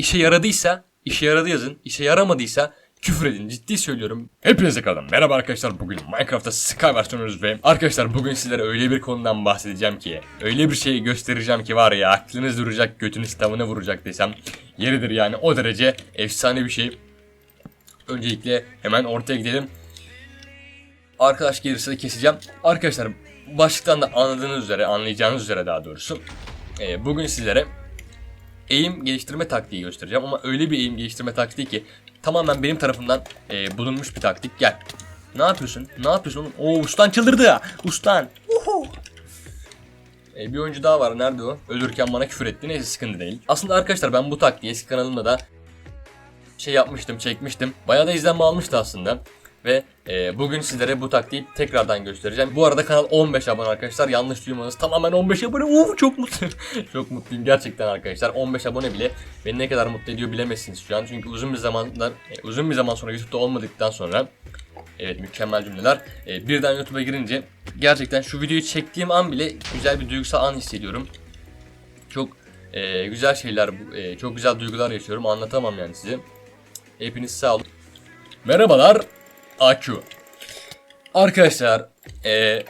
işe yaradıysa işe yaradı yazın. İşe yaramadıysa küfür edin. Ciddi söylüyorum. Hepinize kalın. Merhaba arkadaşlar. Bugün Minecraft'ta Skyward oynuyoruz ve arkadaşlar bugün sizlere öyle bir konudan bahsedeceğim ki öyle bir şey göstereceğim ki var ya aklınız duracak götünüz tavana vuracak desem yeridir yani o derece efsane bir şey. Öncelikle hemen ortaya gidelim. Arkadaş gelirse de keseceğim. Arkadaşlar başlıktan da anladığınız üzere anlayacağınız üzere daha doğrusu e, bugün sizlere eğim geliştirme taktiği göstereceğim ama öyle bir eğim geliştirme taktiği ki tamamen benim tarafımdan e, bulunmuş bir taktik. Gel. Ne yapıyorsun? Ne yapıyorsun oğlum? Oo ustan çıldırdı ya. Ustan. Uhu. E, bir oyuncu daha var. Nerede o? Ölürken bana küfür etti. Neyse sıkıntı değil. Aslında arkadaşlar ben bu taktiği eski kanalımda da şey yapmıştım, çekmiştim. Bayağı da izlenme almıştı aslında. Ve e, bugün sizlere bu taktiği tekrardan göstereceğim. Bu arada kanal 15 abone arkadaşlar. Yanlış duymanız tamamen 15 abone. Uu, çok mutluyum. çok mutluyum gerçekten arkadaşlar. 15 abone bile beni ne kadar mutlu ediyor bilemezsiniz şu an. Çünkü uzun bir zamandan e, uzun bir zaman sonra YouTube'da olmadıktan sonra Evet mükemmel cümleler. E, birden YouTube'a girince gerçekten şu videoyu çektiğim an bile güzel bir duygusal an hissediyorum. Çok e, güzel şeyler, e, çok güzel duygular yaşıyorum. Anlatamam yani size. Hepiniz sağ olun. Merhabalar. AQ. Arkadaşlar, e,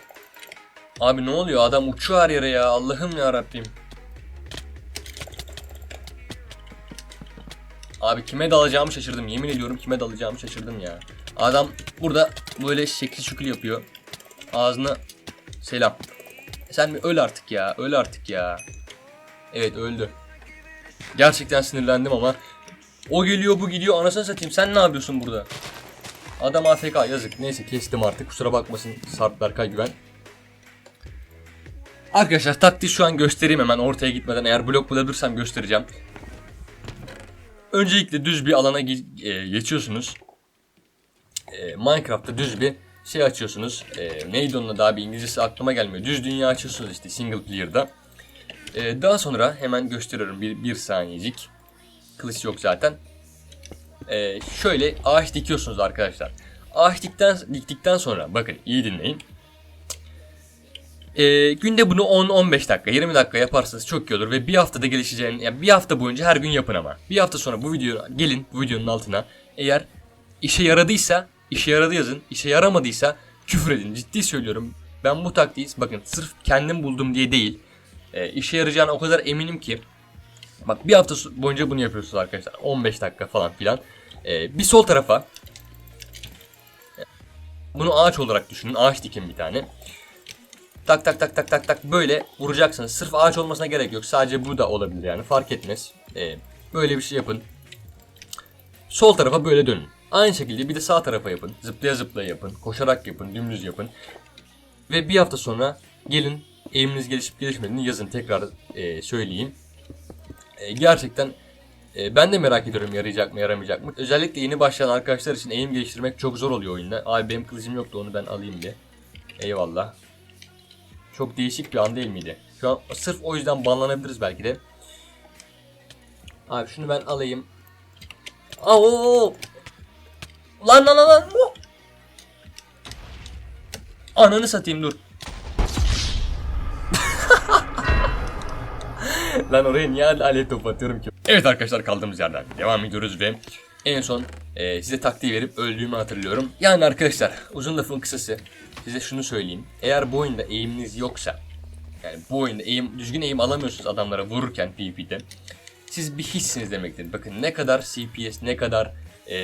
abi ne oluyor? Adam uçuyor yere ya. Allah'ım ya Rabbim. Abi kime dalacağımı şaşırdım. Yemin ediyorum kime dalacağımı şaşırdım ya. Adam burada böyle şekil şukul yapıyor. Ağzına selam. Sen bir öl artık ya. Öl artık ya. Evet öldü. Gerçekten sinirlendim ama o geliyor bu gidiyor anasını satayım sen ne yapıyorsun burada? Adam AFK yazık. Neyse kestim artık kusura bakmasın Sarp Berkay Güven. Arkadaşlar taktiği şu an göstereyim hemen ortaya gitmeden eğer blok bulabilirsem göstereceğim. Öncelikle düz bir alana e, geçiyorsunuz. E, Minecraft'ta düz bir şey açıyorsunuz. E, neydi onun daha bir İngilizcesi aklıma gelmiyor. Düz dünya açıyorsunuz işte single player'da. E, daha sonra hemen gösteriyorum bir, bir saniyecik. Kılıç yok zaten. Ee, şöyle ağaç dikiyorsunuz arkadaşlar. Ağaç dikten, diktikten sonra bakın iyi dinleyin. Ee, günde bunu 10-15 dakika 20 dakika yaparsanız çok iyi olur ve bir haftada gelişeceğini yani bir hafta boyunca her gün yapın ama. Bir hafta sonra bu video gelin bu videonun altına eğer işe yaradıysa işe yaradı yazın işe yaramadıysa küfür edin ciddi söylüyorum. Ben bu taktiği bakın sırf kendim buldum diye değil e, işe yarayacağına o kadar eminim ki Bak bir hafta boyunca bunu yapıyorsunuz arkadaşlar. 15 dakika falan filan. Ee, bir sol tarafa bunu ağaç olarak düşünün. Ağaç dikin bir tane. Tak tak tak tak tak tak böyle vuracaksınız. Sırf ağaç olmasına gerek yok. Sadece bu da olabilir yani fark etmez. Ee, böyle bir şey yapın. Sol tarafa böyle dönün. Aynı şekilde bir de sağ tarafa yapın. Zıplaya zıplaya yapın. Koşarak yapın. Dümdüz yapın. Ve bir hafta sonra gelin eğiminiz gelişip gelişmediğini yazın tekrar e, söyleyeyim. E, gerçekten e, ben de merak ediyorum yarayacak mı yaramayacak mı. Özellikle yeni başlayan arkadaşlar için eğim geliştirmek çok zor oluyor oyunda. Abi benim kılıcım yoktu onu ben alayım diye. Eyvallah. Çok değişik bir an değil miydi? Şu an sırf o yüzden banlanabiliriz belki de. Abi şunu ben alayım. Aa, Lan lan lan lan. Ananı satayım dur. Lan oraya niye alev topu atıyorum ki? Evet arkadaşlar kaldığımız yerden devam ediyoruz ve en son e, size taktiği verip öldüğümü hatırlıyorum. Yani arkadaşlar uzun lafın kısası size şunu söyleyeyim. Eğer bu oyunda eğiminiz yoksa yani bu oyunda eğim, düzgün eğim alamıyorsunuz adamlara vururken PvP'de siz bir hissiniz demektir. Bakın ne kadar CPS ne kadar e,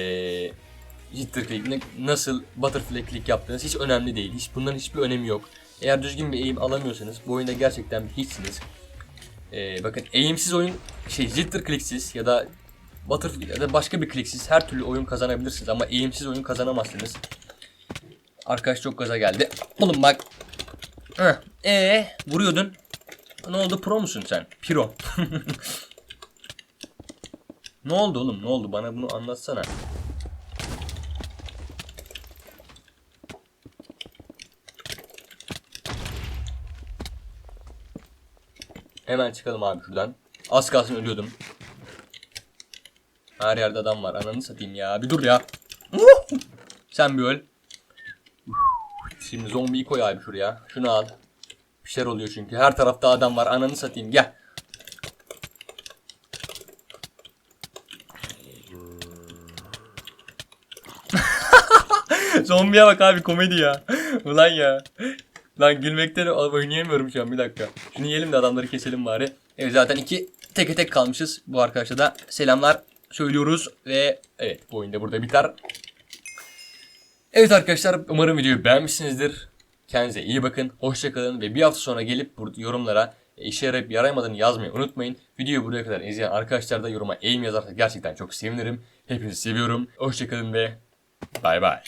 jitter click ne, nasıl butterfly click yaptığınız hiç önemli değil. Hiç bunların hiçbir önemi yok. Eğer düzgün bir eğim alamıyorsanız bu oyunda gerçekten bir hiçsiniz. Ee, bakın eğimsiz oyun şey jitter kliksiz ya da butterfly ya da başka bir kliksiz her türlü oyun kazanabilirsiniz ama eğimsiz oyun kazanamazsınız. Arkadaş çok gaza geldi. Oğlum bak. Ee, vuruyordun. Ne oldu pro musun sen? Piro. ne oldu oğlum? Ne oldu? Bana bunu anlatsana. Hemen çıkalım abi şuradan. Az kalsın ölüyordum. Her yerde adam var. Ananı satayım ya. Bir dur ya. Sen bir öl. Şimdi zombiyi koy abi şuraya. Şunu al. Bir şeyler oluyor çünkü. Her tarafta adam var. Ananı satayım. Gel. Zombiye bak abi komedi ya. Ulan ya. Lan gülmekten oynayamıyorum şu an bir dakika. Şunu yiyelim de adamları keselim bari. Evet zaten iki teke tek kalmışız. Bu arkadaşa da selamlar söylüyoruz ve evet bu oyunda burada biter. Evet arkadaşlar umarım videoyu beğenmişsinizdir. Kendinize iyi bakın, hoşçakalın ve bir hafta sonra gelip yorumlara işe yarayıp yarayamadığını yazmayı unutmayın. Videoyu buraya kadar izleyen arkadaşlar da yoruma aim yazarsa gerçekten çok sevinirim. Hepinizi seviyorum. Hoşçakalın ve bay bay.